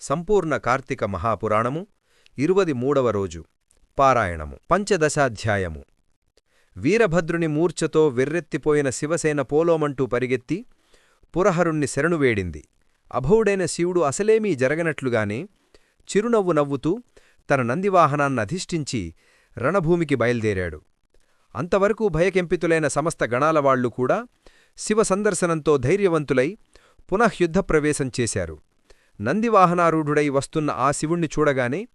సంపూర్ణ కార్తీక మహాపురాణము ఇరువది మూడవ రోజు. పారాయణము. పంచదశాధ్యాయము. వీరభద్రుని మూర్ఛతో వెర్రెత్తిపోయిన శివసేన పోలోమంటూ పరిగెత్తి పురహరుణ్ణి శరణువేడింది అభౌడైన శివుడు అసలేమీ జరగనట్లుగానే చిరునవ్వు నవ్వుతూ తన నందివాహనాన్నధిష్ఠించి రణభూమికి బయల్దేరాడు. అంతవరకు భయకెంపితులైన సమస్త గణాలవాళ్ళు కూడా శివ సందర్శనంతో ధైర్యవంతులై పునఃయుద్ధప్రవేశం చేశారు. నందివాహనారూఢుడై వస్తున్న ఆ శివుణ్ణి చూడగానే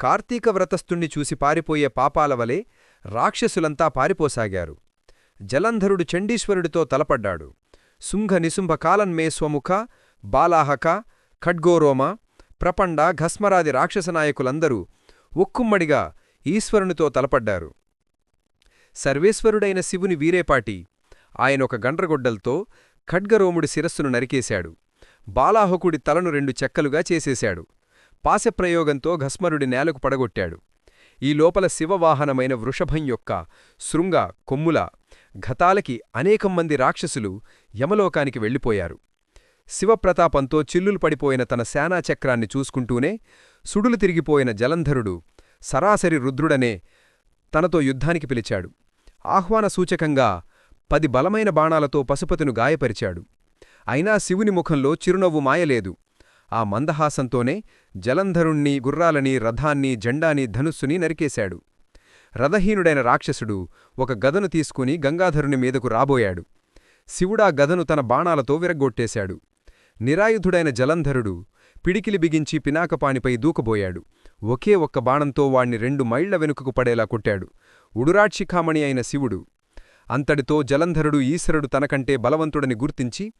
కార్తీక వ్రతస్థుణ్ణి చూసి పారిపోయే పాపాలవలే రాక్షసులంతా పారిపోసాగారు. జలంధరుడు చండీశ్వరుడితో తలపడ్డాడు. శుంఘ నిశుంభకాలన్మే స్వముఖ బాలాహక ఖడ్గోరోమ ప్రపండ ఘస్మరాది రాక్షసనాయకులందరూ ఒక్కుమ్మడిగా ఈశ్వరునితో తలపడ్డారు. సర్వేశ్వరుడైన శివుని వీరేపాటి ఆయనొక గండ్రగొడ్డల్తో ఖడ్గరోముడి శిరస్సును నరికేశాడు. బాలాహకుడి తలను రెండు చెక్కలుగా చేసేశాడు. పాశప్రయోగంతో ఘస్మరుడి నేలకు పడగొట్టాడు. ఈ లోపల శివవాహనమైన వృషభం యొక్క శృంగ కొమ్ముల ఘతాలకి అనేకం మంది రాక్షసులు యమలోకానికి వెళ్ళిపోయారు. శివప్రతాపంతో చిల్లులు పడిపోయిన తన సేనాచక్రాన్ని చూసుకుంటూనే సుడులు తిరిగిపోయిన జలంధరుడు సరాసరి రుద్రుడనే తనతో యుద్ధానికి పిలిచాడు. ఆహ్వాన సూచకంగా పది బలమైన బాణాలతో పశుపతిను గాయపరిచాడు. అయినా శివుని ముఖంలో చిరునవ్వు మాయలేదు. ఆ మందహాసంతోనే జలంధరుణ్ణి గుర్రాలని రథాన్ని జెండాని ధనుస్సుని నరికేశాడు. రథహీనుడైన రాక్షసుడు ఒక గదను తీసుకుని గంగాధరుని మీదకు రాబోయాడు. శివుడా గదను తన బాణాలతో విరగ్గొట్టేశాడు. నిరాయుధుడైన జలంధరుడు పిడికిలి బిగించి పినాకపాణిపై దూకబోయాడు. ఒకే ఒక్క బాణంతో వాణ్ణి రెండు మైళ్ళ వెనుకకు పడేలా కొట్టాడు. ఉడురాక్షిఖామణి అయిన శివుడు. అంతటితో జలంధరుడు ఈశ్వరుడు తనకంటే బలవంతుడని గుర్తించి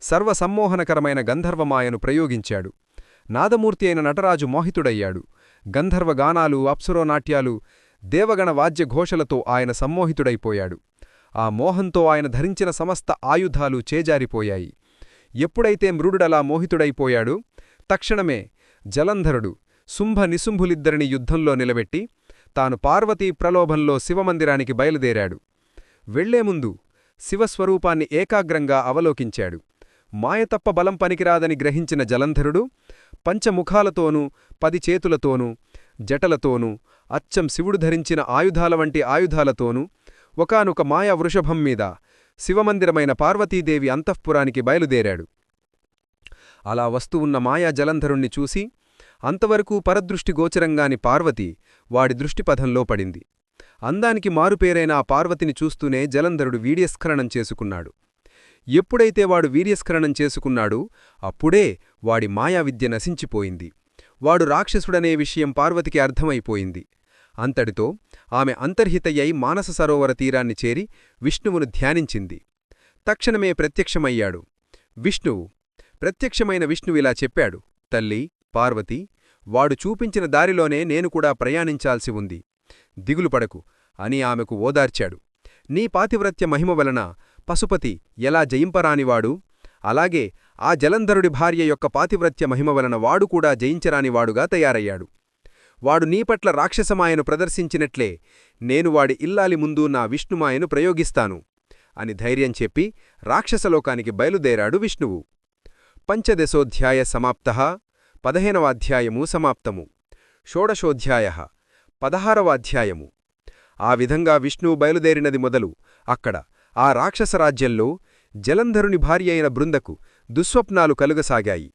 సర్వసమ్మోహనకరమైన గంధర్వమాయను ప్రయోగించాడు. నాదమూర్తి అయిన నటరాజు మోహితుడయ్యాడు. గంధర్వగానాలు అప్సురోనాట్యాలు దేవగణ వాద్యఘోషలతో ఆయన సమ్మోహితుడైపోయాడు. ఆ మోహంతో ఆయన ధరించిన సమస్త ఆయుధాలు చేజారిపోయాయి. ఎప్పుడైతే మృడుడలా మోహితుడైపోయాడు తక్షణమే జలంధరుడు శుంభ నిశుంభులిద్దరిని యుద్ధంలో నిలబెట్టి తాను పార్వతీ ప్రలోభంలో శివమందిరానికి బయలుదేరాడు. వెళ్ళేముందు శివస్వరూపాన్ని ఏకాగ్రంగా అవలోకించాడు. మాయతప్ప బలం పనికిరాదని గ్రహించిన జలంధరుడు పంచముఖాలతోనూ పది చేతులతోనూ జటలతోనూ అచ్చం శివుడు ధరించిన ఆయుధాల వంటి ఆయుధాలతోనూ ఒకనొక మాయా వృషభం మీద శివమందిరమైన పార్వతీదేవి అంతఃపురానికి బయలుదేరాడు. అలా వస్తువున్న మాయా జలంధరుణ్ణి చూసి అంతవరకు పరదృష్టి గోచరంగాని పార్వతి వాడి దృష్టిపథంలో పడింది. అందానికి మారుపేరైన ఆ పార్వతిని చూస్తూనే జలంధరుడు వీర్యస్ఖలనం చేసుకున్నాడు. ఎప్పుడైతే వాడు వీర్యస్ఖలనం చేసుకున్నాడు అప్పుడే వాడి మాయావిద్య నశించిపోయింది. వాడు రాక్షసుడనే విషయం పార్వతికి అర్థమైపోయింది. అంతటితో ఆమె అంతర్హితయ్యై మానస సరోవర తీరాన్ని చేరి విష్ణువును ధ్యానించింది. తక్షణమే ప్రత్యక్షమయ్యాడు. విష్ణువు ప్రత్యక్షమైన విష్ణువిలా చెప్పాడు తల్లి పార్వతి వాడు చూపించిన దారిలోనే నేను కూడా ప్రయాణించాల్సి ఉంది. దిగులుపడకు అని ఆమెకు ఓదార్చాడు. నీ పాతివ్రత్య మహిమ వలన పశుపతి ఎలా జయింపరానివాడు? అలాగే ఆ జలంధరుడి భార్య యొక్క పాతివ్రత్య మహిమ వలన వాడు కూడా జయించరానివాడుగా తయారయ్యాడు. వాడు నీపట్ల రాక్షసమాయను ప్రదర్శించినట్లే నేను వాడి ఇల్లాలి ముందు నా విష్ణుమాయను ప్రయోగిస్తాను అని ధైర్యం చెప్పి రాక్షసలోకానికి బయలుదేరాడు విష్ణువు. పంచదశోధ్యాయ సమాప్త పదహేనవాధ్యాయము సమాప్తము. షోడశోధ్యాయ పదహారవాధ్యాయము. ఆ విధంగా విష్ణువు బయలుదేరినది మొదలు అక్కడ ఆ రాక్షసరాజ్యంలో జలంధరుని భార్య అయిన బృందకు దుస్వప్నాలు కలుగసాగాయి.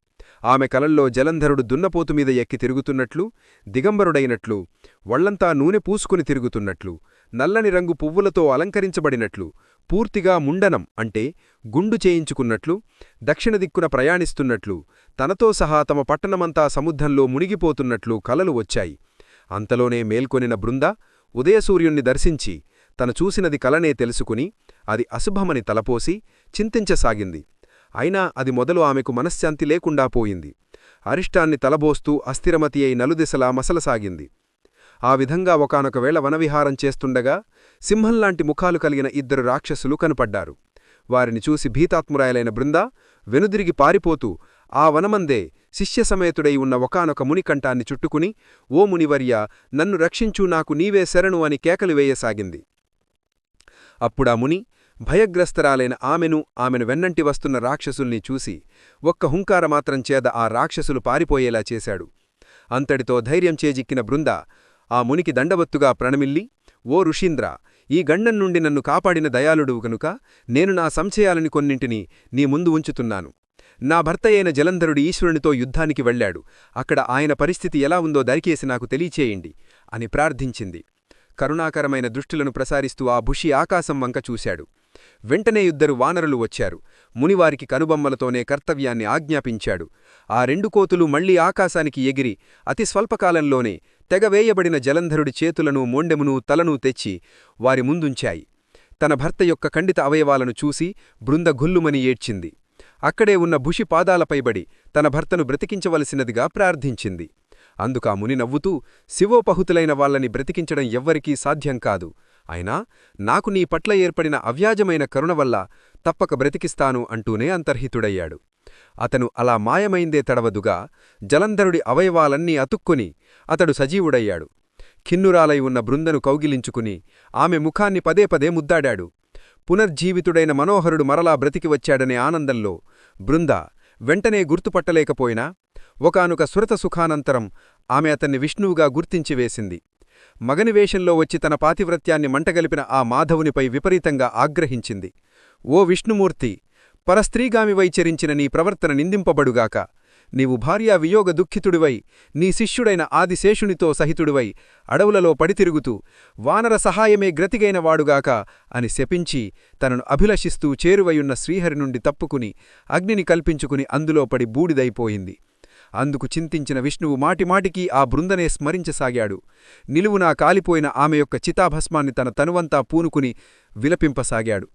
ఆమె కలల్లో జలంధరుడు దున్నపోతుమీద ఎక్కి తిరుగుతున్నట్లు దిగంబరుడైనట్లు వళ్ళంతా నూనె పూసుకుని తిరుగుతున్నట్లు నల్లని రంగు పువ్వులతో అలంకరించబడినట్లు పూర్తిగా ముండనం అంటే గుండు చేయించుకున్నట్లు దక్షిణ దిక్కున ప్రయాణిస్తున్నట్లు తనతో సహా తమ పట్టణమంతా సముద్రంలో మునిగిపోతున్నట్లు కలలు వచ్చాయి. అంతలోనే మేల్కొనిన బృంద ఉదయసూర్యుణ్ణి దర్శించి తన చూసినది కలనే తెలుసుకుని అది అశుభమని తలపోసి చింతించసాగింది. అయినా అది మొదలు ఆమెకు మనశ్శాంతి లేకుండా పోయింది. అరిష్టాన్ని తలబోస్తూ అస్థిరమతి అయి నలుదిశలా మసలసాగింది. ఆ విధంగా ఒకనొకవేళ వనవిహారం చేస్తుండగా సింహంలాంటి ముఖాలు కలిగిన ఇద్దరు రాక్షసులు కనపడ్డారు. వారిని చూసి భీతాత్మురాయలైన బృంద వెనుదిరిగి పారిపోతూ ఆ వనమందే శిష్యసమేతుడై ఉన్న ఒకనొక మునికంఠాన్ని చుట్టుకుని ఓ మునివర్య నన్ను రక్షించూ నాకు నీవే శరణు అని కేకలు వేయసాగింది. అప్పుడా ముని భయగ్రస్తరాలైన ఆమెను ఆమెను వెన్నంటి వస్తున్న రాక్షసుల్ని చూసి ఒక్క హుంకారమాత్రం చేద ఆ రాక్షసులు పారిపోయేలా చేశాడు. అంతటితో ధైర్యం చేజిక్కిన బృంద ఆ మునికి దండవత్తుగా ప్రణమిల్లి ఓ ఋషీంద్ర ఈ గండం నుండి నన్ను కాపాడిన దయాళుడువు కనుక నేను నా సంశయాలని కొన్నింటిని నీ ముందు ఉంచుతున్నాను. నా భర్త అయిన జలంధరుడు ఈశ్వరునితో యుద్ధానికి వెళ్ళాడు అక్కడ ఆయన పరిస్థితి ఎలా ఉందో దరికేసి నాకు తెలియచేయండి అని ప్రార్థించింది. కరుణాకరమైన దృష్టిలను ప్రసారిస్తూ ఆ భుషి ఆకాశం వంక చూశాడు. వెంటనే ఇద్దరు వానరులు వచ్చారు. మునివారికి కనుబొమ్మలతోనే కర్తవ్యాన్ని ఆజ్ఞాపించాడు. ఆ రెండు కోతులు మళ్ళీ ఆకాశానికి ఎగిరి అతి స్వల్పకాలంలోనే తెగవేయబడిన జలంధరుడి చేతులను మొండెమును తలను తెచ్చి వారి ముందుంచాయి. తన భర్త యొక్క ఖండిత అవయవాలను చూసి బృంద గుల్లుమని ఏడ్చింది. అక్కడే ఉన్న భుషి పాదాలపైబడి తన భర్తను బ్రతికించవలసినదిగా ప్రార్థించింది. అందుకా ముని నవ్వుతూ శివోపహుతులైన వాళ్ళని బ్రతికించడం ఎవ్వరికీ సాధ్యం కాదు. అయినా నాకు నీ పట్ల ఏర్పడిన అవ్యాజమైన కరుణ వల్ల తప్పక బ్రతికిస్తాను అంటూనే అంతర్హితుడయ్యాడు. అతను అలా మాయమైందే తడవదుగా జలంధరుడి అవయవాలన్నీ అతుక్కుని అతడు సజీవుడయ్యాడు. ఖిన్నురాలై ఉన్న బృందను కౌగిలించుకుని ఆమె ముఖాన్ని పదే పదే ముద్దాడాడు. పునర్జీవితుడైన మనోహరుడు మరలా బ్రతికి వచ్చాడనే ఆనందంలో బృంద వెంటనే గుర్తుపట్టలేకపోయినా ఒకనొక సురత సుఖానంతరం ఆమె అతన్ని విష్ణువుగా గుర్తించివేసింది మగని వేషంలో వచ్చి తన పాతివ్రత్యాన్ని మంటగలిపిన ఆ మాధవునిపై విపరీతంగా ఆగ్రహించింది. ఓ విష్ణుమూర్తి పరస్త్రీగామివై వైచరించిన నీ ప్రవర్తన నిందింపబడుగాక. నీవు భార్యా వియోగ దుఃఖితుడివై నీ శిష్యుడైన ఆదిశేషునితో సహితుడివై అడవులలో పడితిరుగుతూ వానర సహాయమే గ్రతిగైన వాడుగాక అని శపించి తనను అభిలషిస్తూ చేరువయున్న శ్రీహరి నుండి తప్పుకుని అగ్నిని కల్పించుకుని అందులో పడి బూడిదైపోయింది. అందుకు చింతించిన విష్ణువు మాటిమాటికీ ఆ బృందనే స్మరించసాగాడు. నిలువునా కాలిపోయిన ఆమె యొక్క చితాభస్మాన్ని తన తనువంతా పూనుకుని విలపింపసాగాడు.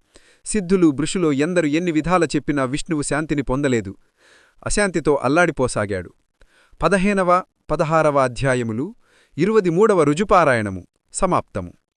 సిద్ధులు బృషులో ఎందరు ఎన్ని విధాల చెప్పినా విష్ణువు శాంతిని పొందలేదు. అశాంతితో అల్లాడిపోసాగాడు. పదహేనవ పదహారవ అధ్యాయములు ఇరువది మూడవ రుజుపారాయణము. సమాప్తము.